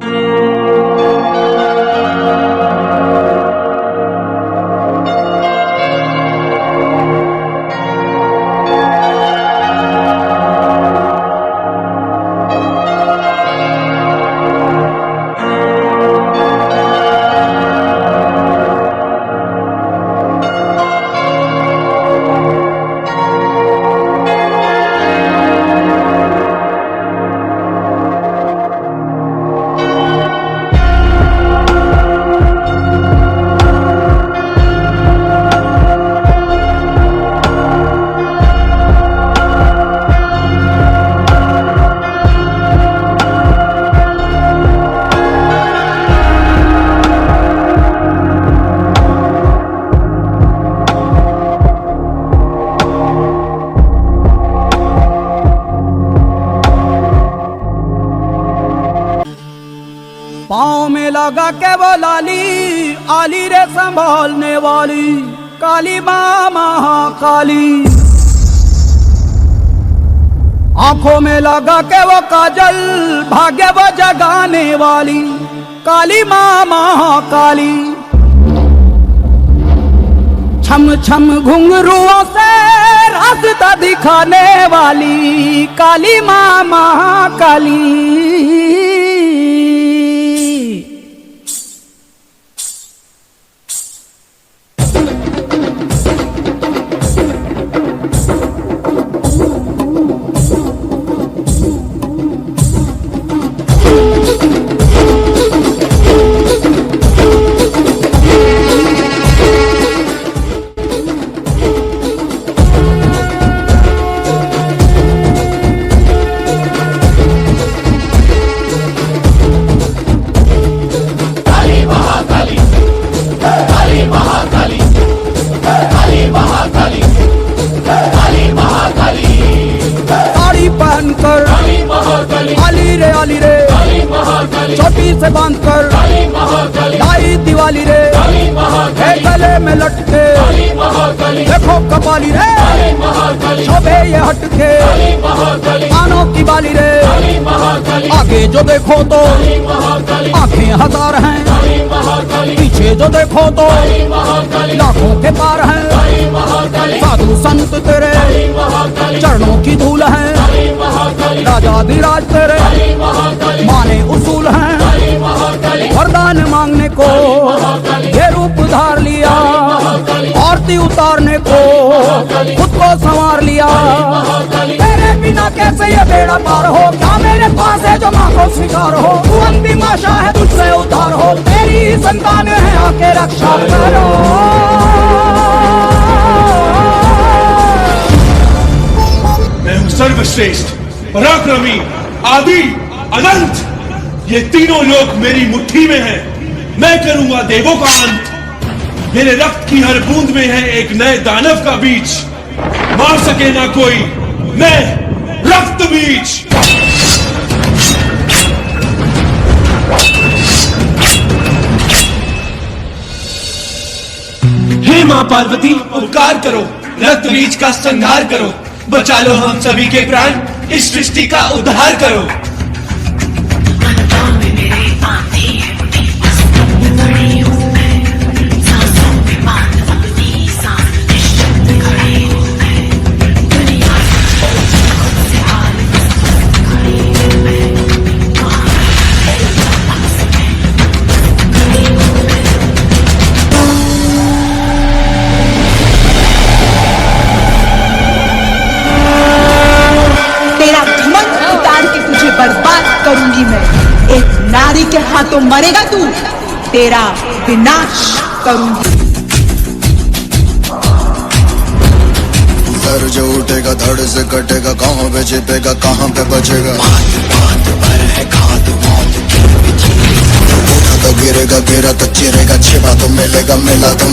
Música लगा के वो लाली, आली रे संभालने वाली, काली माँ महाकाली आँखों में लगा के वो काजल, भाग्य वो जगाने वाली, काली माँ महाकाली छम छम, घुंघरुओं से रास्ता दिखाने वाली, काली माँ महाकाली जो देखो तो आँखें हज़ार हैं। पीछे जो देखो तो लाखों के पार हैं। साधु संत तेरे, चरणों की धूल है। राजा धीराज तेरे, माने उसूल हैं। वरदान मांगने को ये रूप धार लिया, आरती उतारने को खुद को संवार लिया। तेरे बिना कैसे ये बेड़ा पार हो क्या मेरे पास है जो माँ को स्वीकार हो, तू अंतिम आशा है तुझसे उद्धार हो। तेरी संतान है, आके रक्षा करो। मैं हूँ सर्वश्रेष्ठ, पराक्रमी, आदि, अनंत। ये तीनों लोग मेरी मुट्ठी में हैं। मैं करूँगा देवों का अंत। मेरे रक्त की हर बूंद में है एक नए दानव का बीज। मार सके ना कोई, मैं रक्त बीज। हे माँ पार्वती उपकार करो. रक्त बीज का संहार करो. बचा लो हम सभी के प्राण. इस सृष्टि का उद्धार करो. हाथों मरेगा तू। तेरा विनाश करूँगी। घर जो उठेगा, धड़ से कटेगा, कहाँ पे छिपेगा, कहाँ पे बचेगा? उठा तो गिरेगा, गिरा तो चिरेगा, छिपा तो मिलेगा, मिला तो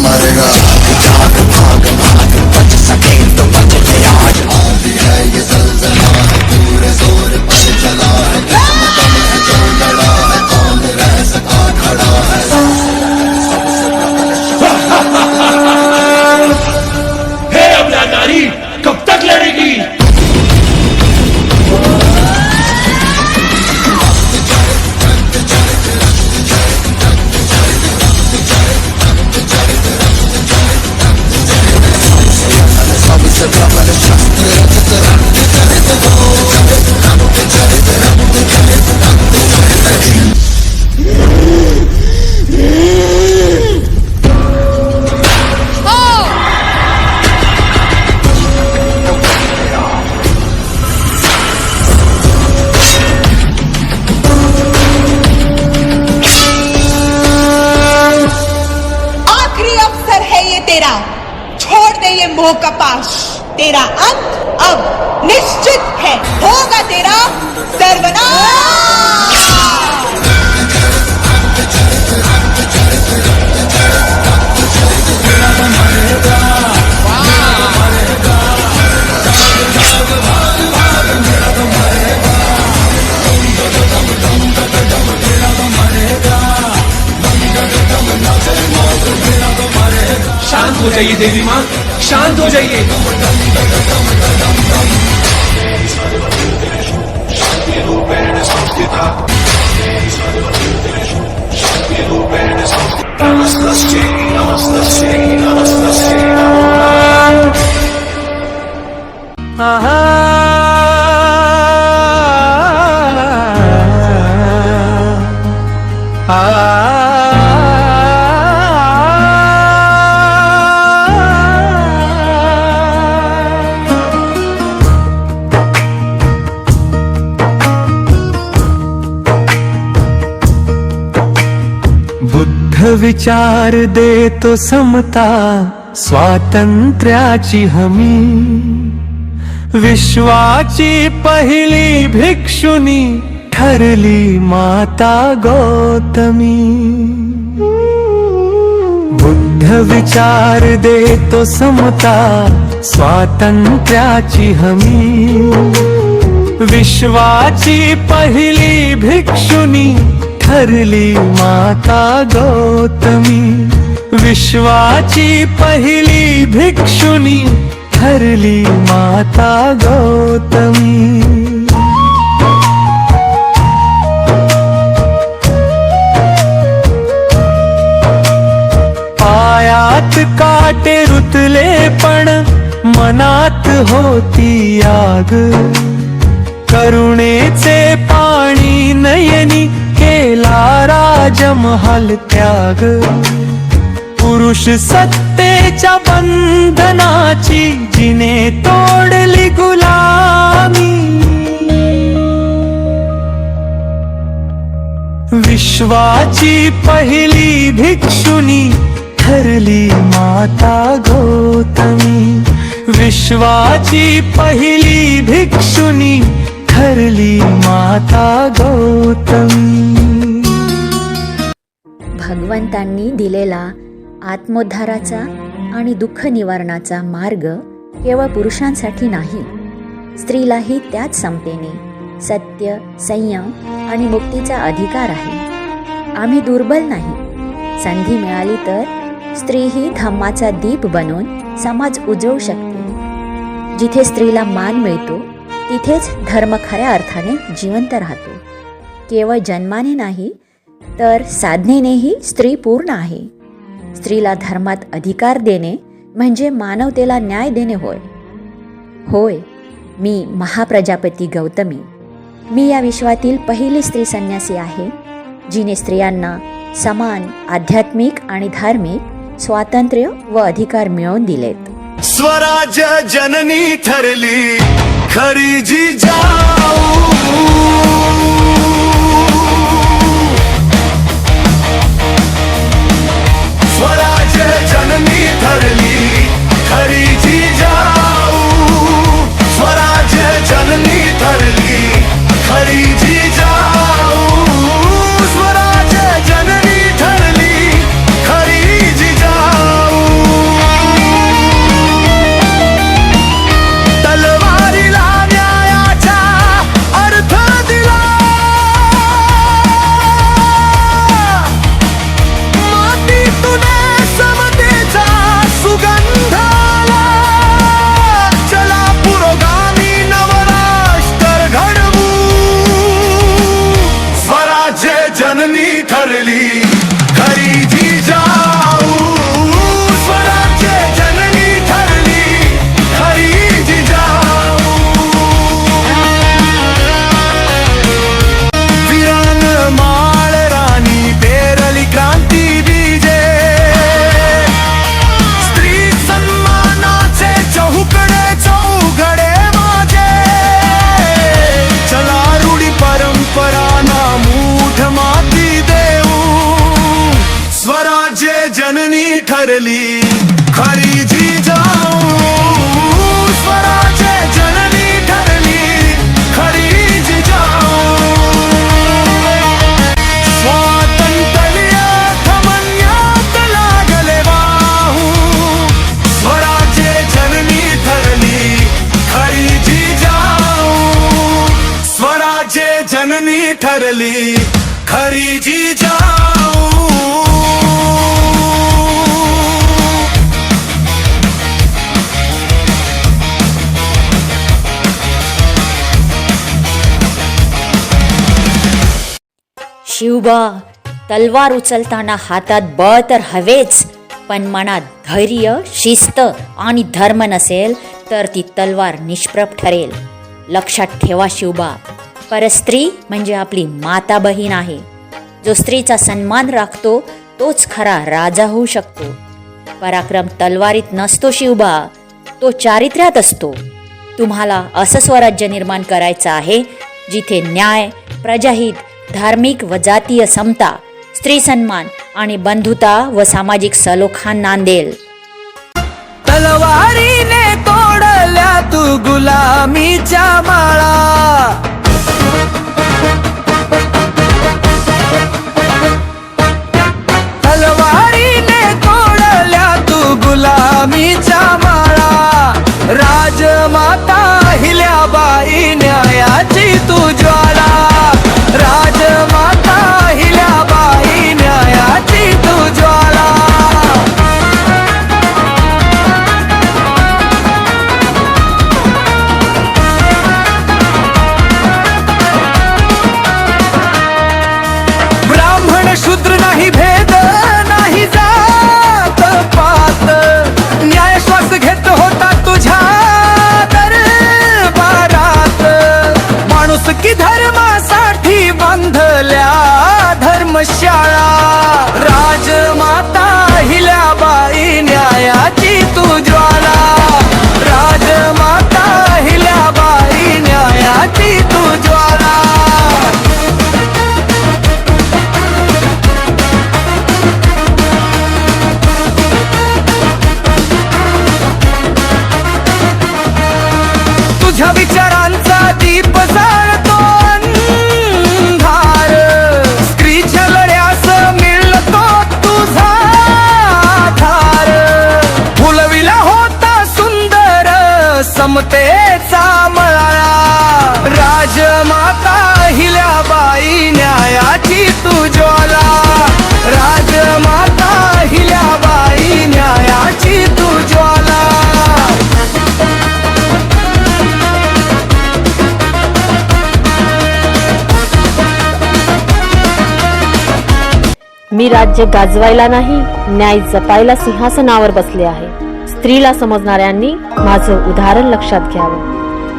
वो कपाश तेरा अंत अब निश्चित है. होगा तेरा सर्वनाश! हो जाइए देवी माँ। शांत हो जाइए। बुद्ध विचार देतो समता स्वातंत्र्याची हमी. विश्वाची पहिली भिक्षुनी ठरली माता गौतमी. बुद्ध विचार देतो समता स्वातंत्र्याची हमी. विश्वाची पहिली भिक्षुनी ठरली माता गौतमी विश्वाची पहिली भिक्षुनी ठरली माता गौतमी. पायात काटे रुतले पण मनात होती आग. करुणेचे पाणी नयनी केला जमहल त्याग. पुरुष सत्तेच्या बंधनाची जिने तोडली गुलामी. विश्वाची पहिली भिक्षुनी ठरली माता गौतमी. विश्वाची पहिली भिक्षुनी ठरली माता गौतमी. भगवंतांनी दिलेला आत्मोद्धाराचा आणि दुःख निवारणाचा मार्ग केवळ पुरुषांसाठी नाही स्त्रीलाही त्याच समतेने सत्य संयम आणि मुक्तीचा अधिकार आहे. आम्ही दुर्बल नाही. संधी मिळाली तर स्त्री ही धम्माचा दीप बनून समाज उजळू शकते. जिथे स्त्रीला मान मिळतो तिथेच धर्म खऱ्या अर्थाने जिवंत राहतो. केवळ जन्माने नाही तर साधनेनेही स्त्री पूर्ण आहे. स्त्रीला धर्मात अधिकार देणे म्हणजे मानवतेला न्याय देणे होय. होय मी महाप्रजापती गौतमी. मी या विश्वातील पहिली स्त्री संन्यासी आहे जिने स्त्रियांना समान आध्यात्मिक आणि धार्मिक स्वातंत्र्य व अधिकार मिळवून दिलेत. स्वराज जननी ठरली खरी जी जाऊ. खरी जाऊ स्वराज्य जननी ठरली. खरी जाऊ ठरली खरी जी जाऊ. शिवबा तलवार उचलताना हातात बळ तर हवेच पण मनात धैर्य शिस्त आणि धर्म नसेल तर ती तलवार निष्प्रभ ठरेल. लक्षात ठेवा शिवबा. परस्त्री म्हणजे आपली माता बहीण आहे. जो स्त्रीचा सन्मान राखतो तोच खरा राजा होऊ शकतो. पराक्रम तलवारीत नसतो शिवबा तो चारित्र्यात असतो. तुम्हाला असं स्वराज्य निर्माण करायचं आहे जिथे न्याय प्रजाहित धार्मिक व जातीय समता स्त्री सन्मान आणि बंधुता व सामाजिक सलोखा नांदेल तलवारीने तोडल्या तू गुलामीच्या माळा. गुलामीच्या माळा राजमाता हिल्या बाई न्यायाची तू ज्वाला. राजमाता धर्मशाळा मी राज्य गाजवायला नाही न्याय जपायला सिंहासनावर बसले आहे. स्त्रीला समजणाऱ्यांनी माझं उदाहरण लक्षात घ्यावं.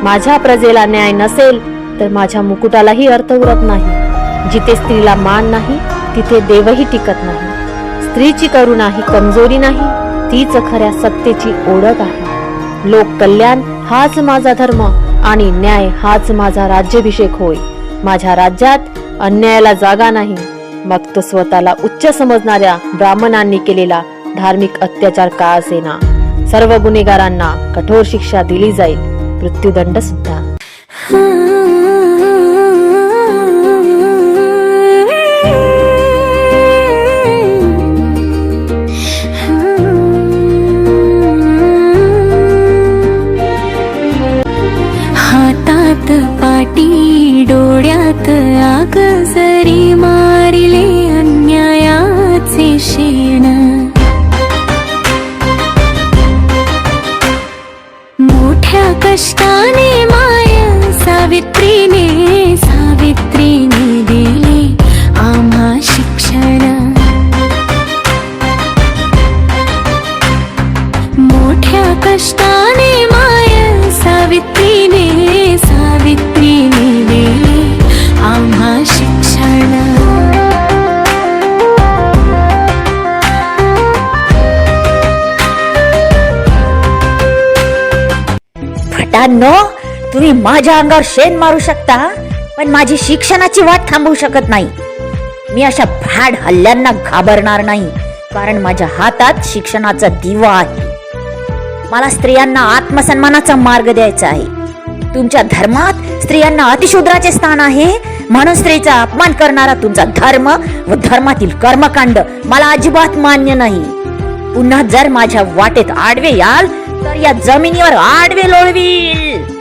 माझ्या प्रजेला न्याय नसेल तर माझ्या मुकुटालाही अर्थ उरत नाही. जिथे स्त्रीला मान नाही तिथे देवही टिकत नाही. स्त्रीची करुणा ही कमजोरी नाही तीच खऱ्या सत्तेची ओळख आहे. लोक कल्याण हाच माझा धर्म आणि न्याय हाच माझा राज्याभिषेक होय. माझ्या राज्यात अन्यायाला जागा नाही. मग तो स्वतःला उच्च समजणाऱ्या ब्राह्मणांनी केलेला धार्मिक अत्याचार का असेना सर्व गुन्हेगारांना कठोर शिक्षा दिली जाईल. मृत्यूदंड सुद्धा. हातात पाटी डोळ्यात आग जरी मा तुम्ही माझ्या अंगावर शेण मारू शकता पण माझी शिक्षणाची वाट थांबवू शकत नाही. मी अशा भ्याड हल्ल्यांना घाबरणार नाही कारण माझ्या हातात शिक्षणाचा दिवा आहे. मला स्त्रियांना आत्मसन्मानाचा मार्ग द्यायचा आहे. तुमच्या धर्मात स्त्रियांना अतिशूद्राचे स्थान आहे म्हणून स्त्रीचा अपमान करणारा तुमचा धर्म व धर्मातील कर्मकांड मला अजिबात मान्य नाही. पुन्हा जर माझ्या वाटेत आडवे याल तर या जमिनीवर आडवे लोळवील.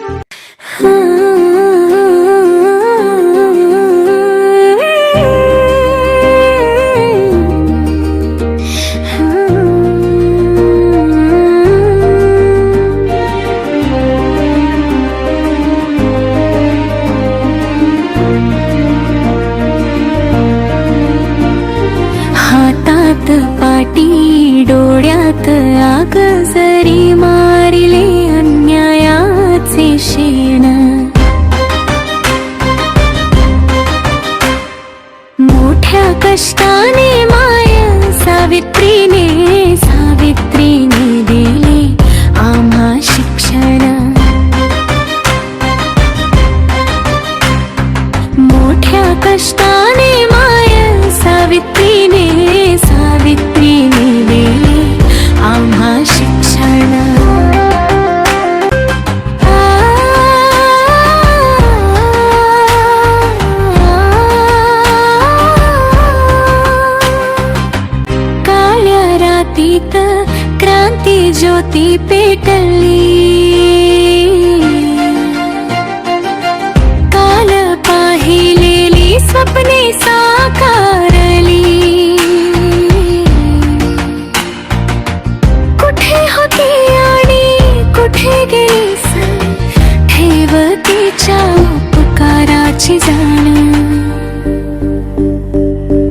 पाटी डोळ्यात आग जाण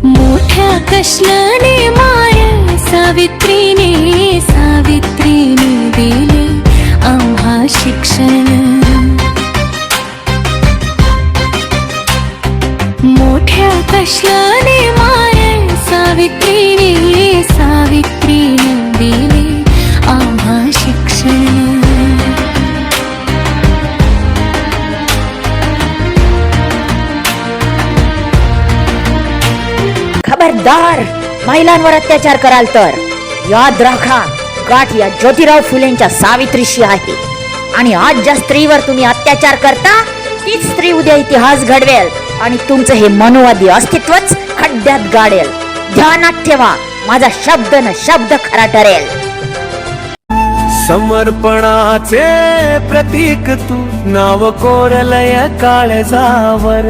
मोठ्या कष्णाने माय सावित्रीने सावित्रीने महिलांवर अत्याचार कराल तर? याद राखा गाठ या ज्योतिराव फुलेंच्या सावित्रीशी आहे. आणि आज ज्या स्त्रीवर तुम्ही अत्याचार करता तीच स्त्री उद्या इतिहास घडवेल आणि तुमचं हे मनोवादी अस्तित्वच खड्ड्यात गाडेल. ध्यानात ठेवा माझा शब्द न शब्द खरा ठरेल. समर्पणाचे प्रतीक तू नाव कोरलय काळजावर.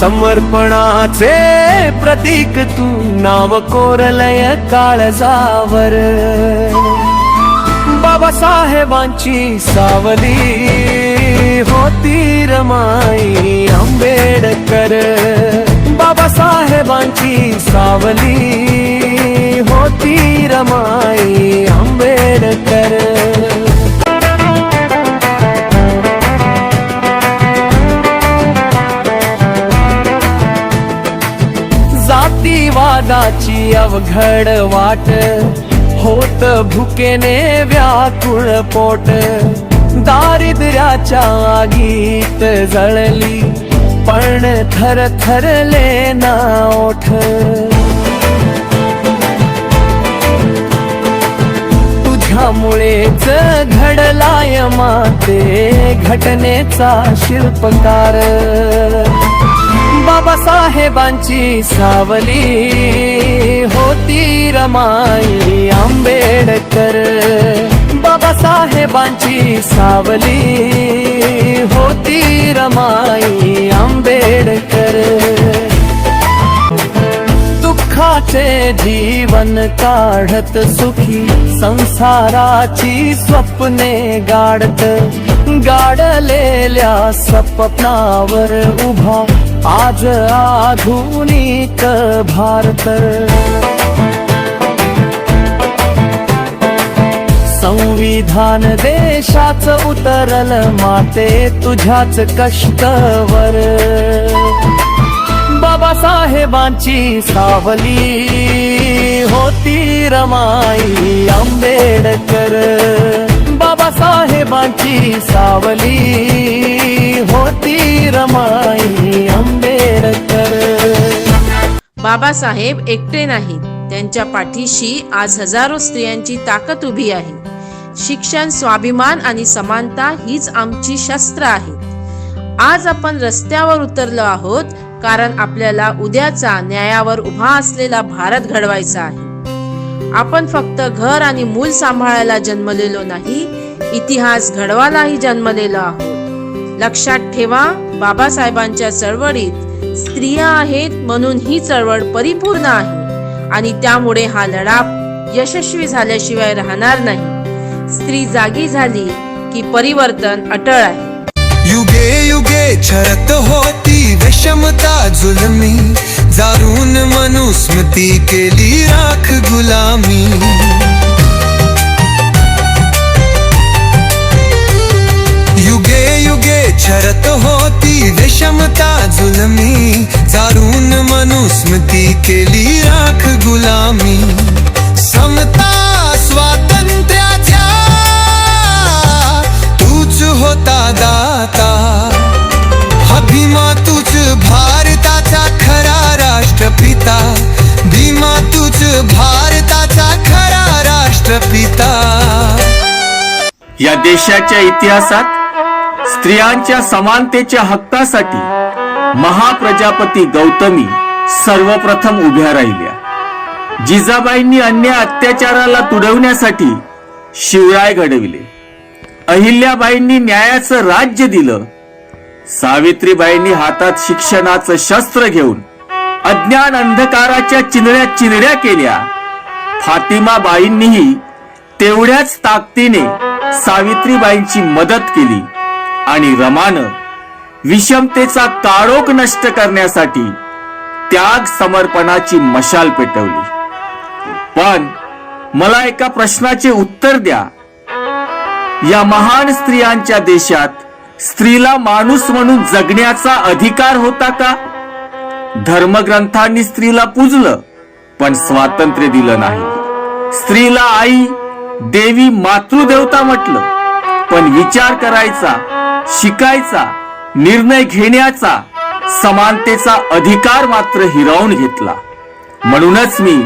समर्पणाचे प्रतीक तू नाव कोरलय काळजावर. बाबासाहेबांची सावली होती रमाई आंबेडकर. बाबासाहेबांची सावली होती रमाई आंबेडकर. जातीवादाची अवघड वाट. होत भुकेने व्याकुळ पोट. दारिद्र्याच्या आगीत जळली पण थर थरले ना ओठ. तुझ्यामुळेच घडलाय माते घटनेचा शिल्पकार. बाबासाहेबांची सावली होती रमाई आंबेडकर. बाबासाहेबांची सावली होती रमाई आंबेडकर. दुःखाचे जीवन काढत सुखी, संसाराची स्वप्ने गाडत. गाडलेल्या स्वप्नावर उभा आज आधुनिक भारत. संविधान देशाच उतरल माते तुझ्याच कष्टवर. बाबासाहेबांची सावली होती रमाई आंबेडकर. बाबासाहेबांची सावली होती रमाई आंबेडकर. बाबासाहेब एकटे नाहीत. त्यांच्या पाठीशी आज हजारो स्त्रियांची ताकद उभी आहे. शिक्षण स्वाभिमान आणि समानता हीच आमची शस्त्र आहेत आज आपण रस्त्यावर उतरलो आहोत कारण आपल्याला उद्याचा न्यायावर उभा असलेला भारत घडवायचा आहे. आपण फक्त घर आणि मूल सांभाळायला जन्मलेलो नाही इतिहास घडवालाही जन्मलेलो आहोत लक्षात ठेवा बाबासाहेबांच्या चळवळीत स्त्रिया आहेत म्हणून ही चळवळ परिपूर्ण आहे. आणि त्यामुळे हा लढा यशस्वी झाल्याशिवाय राहणार नाही. स्त्री जागी झाली की परिवर्तन अटळ आहे. युगे युगे छरत होती विषमता जुलमी. जारून मनुस्मती केली राख गुलामी. शरत होती विषमता जुलमी चारून मनुस्मृती केली राख गुलामी. समता स्वातंत्र्याच्या तूच होता दाता. अभिमा भीमा तूच भारताचा खरा राष्ट्रपिता. भीमा तूच भारताचा खरा राष्ट्रपिता. या देशाच्या इतिहासात स्त्रियांच्या समानतेच्या हक्कासाठी महाप्रजापती गौतमी सर्वप्रथम उभ्या राहिल्या. जिजाबाईंनी अन्य अत्याचाराला तुडवण्यासाठी शिवराय घडविले. अहिल्याबाईंनी न्यायाचं राज्य दिलं. सावित्रीबाईंनी हातात शिक्षणाचं शस्त्र घेऊन अज्ञान अंधकाराच्या चिंधड्या चिंधड्या केल्या. फातिमाबाईंनीही तेवढ्याच ताकदीने सावित्रीबाईंची मदत केली. आणि रमानं विषमतेचा काळोख नष्ट करण्यासाठी त्याग समर्पणाची मशाल पेटवली. पण मला एका प्रश्नाचे उत्तर द्या. या महान स्त्रियांच्या देशात स्त्रीला माणूस म्हणून जगण्याचा अधिकार होता का? धर्मग्रंथांनी स्त्रीला पूजलं पण स्वातंत्र्य दिलं नाही. स्त्रीला आई देवी मातृदेवता म्हटलं पण विचार करायचा शिकायचा निर्णय घेण्याचा समानतेचा अधिकार मात्र हिरावून घेतला. म्हणूनच मी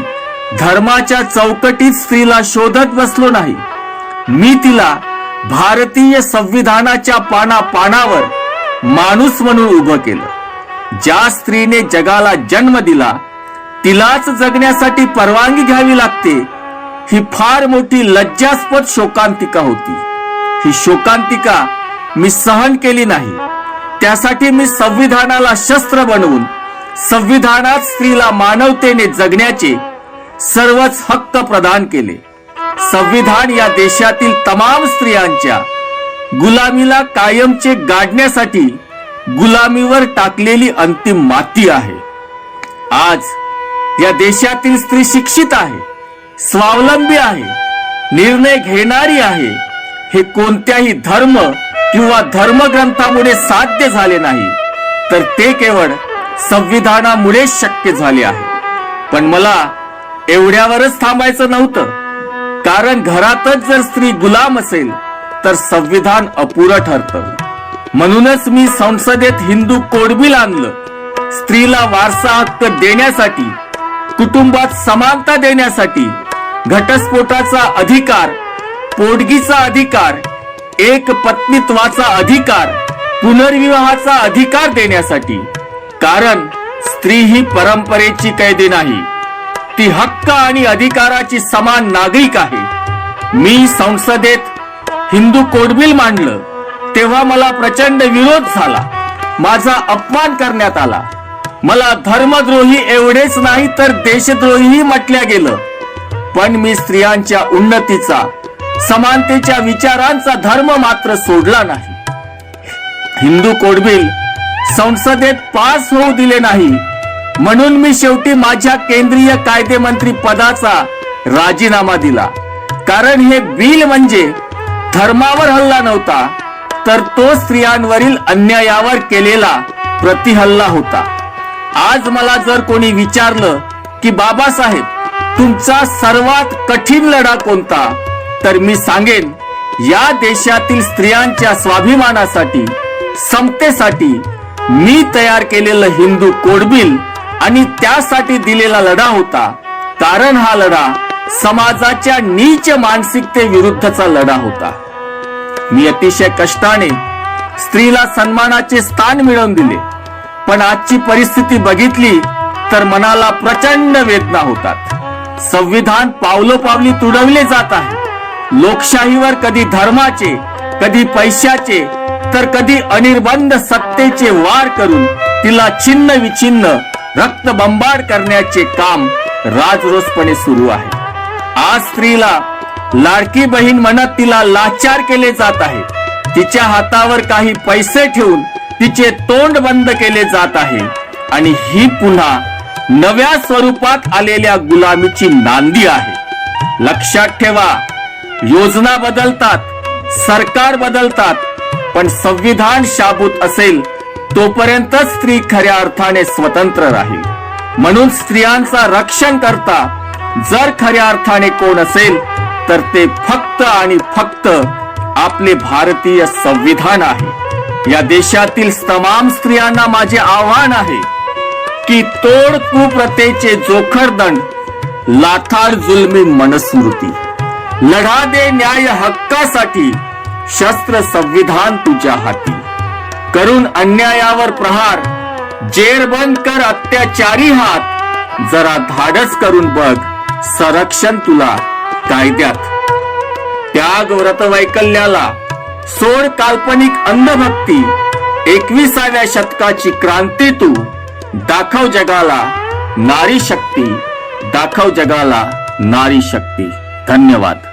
धर्माच्या चौकटीत स्त्रीला शोधत बसलो नाही. मी तिला भारतीय संविधानाच्या पाना पानावर माणूस म्हणून उभं केलं. ज्या स्त्रीने जगाला जन्म दिला तिलाच जगण्यासाठी परवानगी घ्यावी लागते ही फार मोठी लज्जास्पद शोकांतिका होती. ही शोकांतिका मी सहन केली नाही. त्यासाठी मी संविधानाला शस्त्र बनवून संविधानात स्त्रीला मानवतेने जगण्याचे सर्वच हक्क प्रदान केले. संविधान या देशातील तमाम स्त्रियांच्या गुलामीला कायमचे गाडण्यासाठी गुलामीवर टाकलेली अंतिम माती आहे. आज या देशातील स्त्री शिक्षित आहे स्वावलंबी आहे निर्णय घेणारी आहे. हे कोणत्याही धर्म किंवा धर्मग्रंथामुळे साध्य झाले नाही तर ते केवळ संविधानामुळेच शक्य झाले आहे. पण मला एवढ्यावरच थांबायचं नव्हतं. कारण घरातच जर स्त्री गुलाम असेल तर संविधान अपुरं ठरतं. म्हणूनच मी संसदेत हिंदू कोडबिल आणलं. स्त्रीला वारसा हक्क देण्यासाठी कुटुंबात समानता देण्यासाठी घटस्फोटाचा अधिकार पोटगीचा अधिकार एक पत्नीत्वाचा अधिकार पुनर्विवाहाचा अधिकार देण्यासाठी. कारण स्त्री ही परंपरेची कैदी नाही. ती हक्क आणि अधिकाराची समान नागरिक आहे. मी संसदेत हिंदू कोडबिल मांडलं तेव्हा मला प्रचंड विरोध झाला. माझा अपमान करण्यात आला. मला धर्मद्रोही एवढेच नाही तर देशद्रोहीही म्हटल्या गेलं. पण मी स्त्रियांच्या उन्नतीचा समानतेच्या विचारांचा धर्म मात्र सोडला नाही. हिंदू कोडबिल संसदेत पास होऊ दिले नाही. म्हणून मी शेवटी माझ्या केंद्रीय कायदे मंत्री पदाचा राजीनामा दिला. कारण हे बिल म्हणजे धर्मावर हल्ला नव्हता तर तो स्त्रियांवरील अन्यायावर केलेला प्रतिहल्ला होता. आज मला जर कोणी विचारलं की बाबासाहेब तुमचा सर्वात कठीण लढा कोणता? तर मी सांगेन या देशातील स्त्रियांच्या स्वाभिमानासाठी समतेसाठी मी तयार केलेलं हिंदू कोडबिल आणि त्यासाठी दिलेला लढा होता. कारण हा लढा समाजाच्या नीच मानसिकते विरुद्धचा लढा होता. मी अतिशय कष्टाने स्त्रीला सन्मानाचे स्थान मिळवून दिले. पण आजची परिस्थिती बघितली तर मनाला प्रचंड वेदना होतात. संविधान पावलोपावली तुडवले जात आहे. लोकशाहीवर कधी धर्माचे कधी पैशाचे तर कधी अनिर्बंध सत्तेचे वार करून तिला छिन्न विछिन्न रक्तबंबाड करण्याचे काम राजरोसपणे सुरू आहे. आज स्त्रीला लाडकी बहीण म्हणत तिला लाचार केले जात आहे. तिच्या हातावर काही पैसे ठेवून तिचे तोंड बंद केले जात आहे आणि ही पुन्हा नव्या स्वरूपात आलेल्या गुलामीची नांदी आहे. लक्षात ठेवा योजना बदलतात सरकार बदलतात पण संविधान शाबूत असेल तोपर्यंत स्त्री खऱ्या अर्थाने स्वतंत्र राहील. म्हणून स्त्रियांचा रक्षण करता जर खऱ्या अर्थाने कोण असेल तर ते फक्त आणि फक्त आपले भारतीय संविधान आहे. या देशातील तमाम स्त्रियांना माझे आव्हान आहे की तोड कुप्रतेचे जोखरदंड लाथाड लाथार जुलमी मनस्मृती. लढा दे न्याय हक्कासाठी शस्त्र संविधान तुझ्या हाती. करून अन्यायावर प्रहार जेरबंद कर अत्याचारी हात. जरा धाडस करून बघ संरक्षण तुला कायद्यात. त्याग व्रत वैकल्याला सोड काल्पनिक अंधभक्ती. एकविसाव्या शतकाची क्रांती तू. दाखव जगाला नारी शक्ती दाखव जगाला नारी शक्ती. धन्यवाद.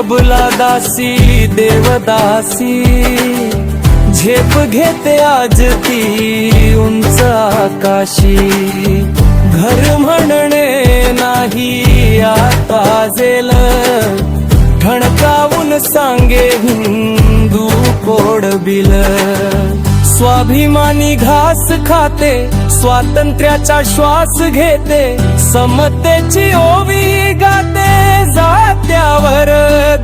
तबला दासी देवदासी झेप घेते आज ती उंच आकाशी. घर म्हणणे नाही आता जेल. ठणकावून सांगे हिंदू कोड बिल. स्वाभिमानी घास खाते स्वातंत्र्याचा श्वास घेते समतेची ओवी गाते त्यावर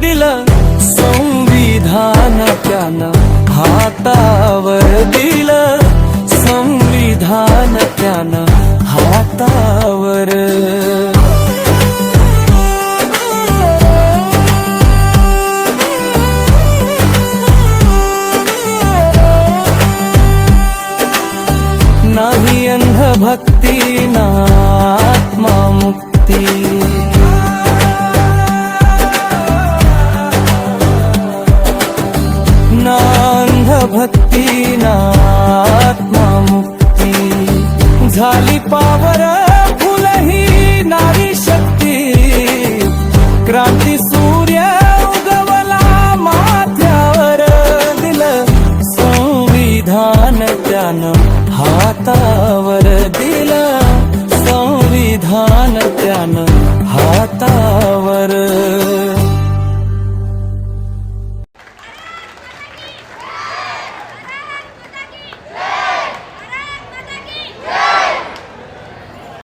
दिलं संविधान त्यानं हातावर दिलं संविधान त्यानं हातावर. नाही अंध भक्त